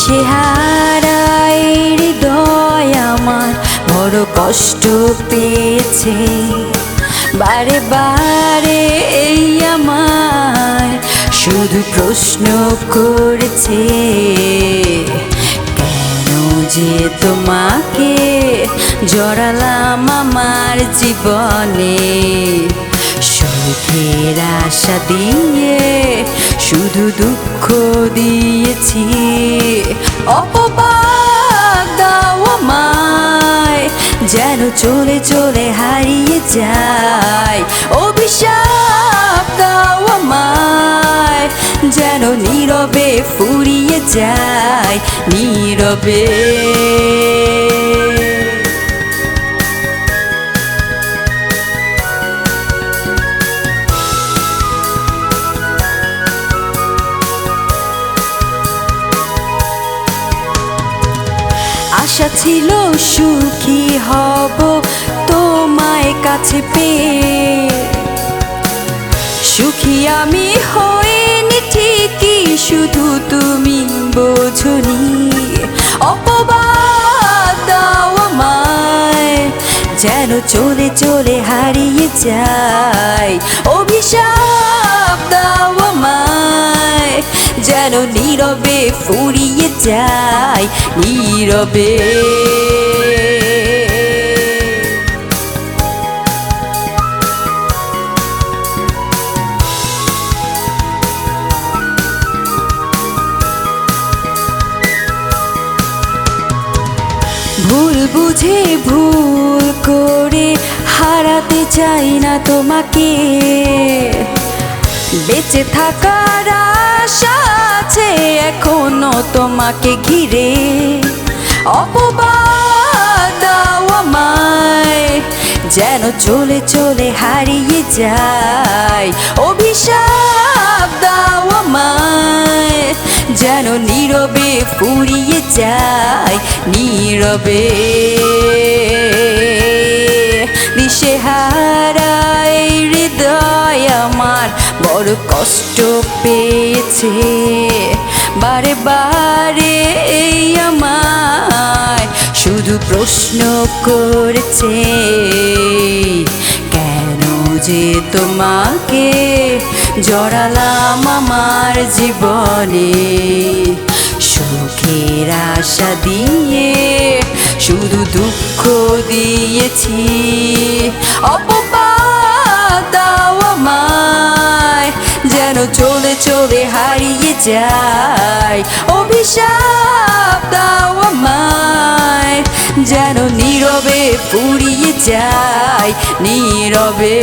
দিশেহারায় হৃদয় আমার বড় কষ্ট পেয়েছে। বারে বারে এই আমার শুধু প্রশ্ন করেছে, কেন যে তোমাকে জড়ালাম আমার জীবনে? সুখের আশা দিয়ে শুধু দুঃখ দিয়েছি। অপবাদ যেন চলে চলে হারিয়ে যায়। অভিশাপ দাও আমায়, যেন নীরবে ফুরিয়ে যায়। নীরবে আশা ছিল সুখী হব তোমায় কাছে পেয়ে। সুখী আমি হইনি ঠিকই, শুধু তুমি বোঝনি। যেন চলে চলে হারিয়ে যায়। অভিশাপ দাও আমায়, যেন নীরবে ফুরিয়ে যায় নীরবে। ভুল বুঝে ভুল করে হারাতে চাই না তোমাকে। বেঁচে থাকার আশা আছে এখনও তোমাকে ঘিরে। অপবাদ আমায়, যেন চলে চলে হারিয়ে যায়। অভিশাপ দাও যেন নীরবে ফুরিয়ে যায়। নীরবে দিশেহারায় বড় কষ্ট পেয়েছে। বারে বারে এই আমায় শুধু প্রশ্ন করেছে, কেন যে তোমাকে জড়ালাম আমার জীবনে? সুখের আশা দিয়ে শুধু দুঃখ দিয়েছি। অপবাদ চলে হারিয়ে যায়। অভিশাপ দাও আমায় যেন নীরবে পুড়িয়ে যায়। নীরবে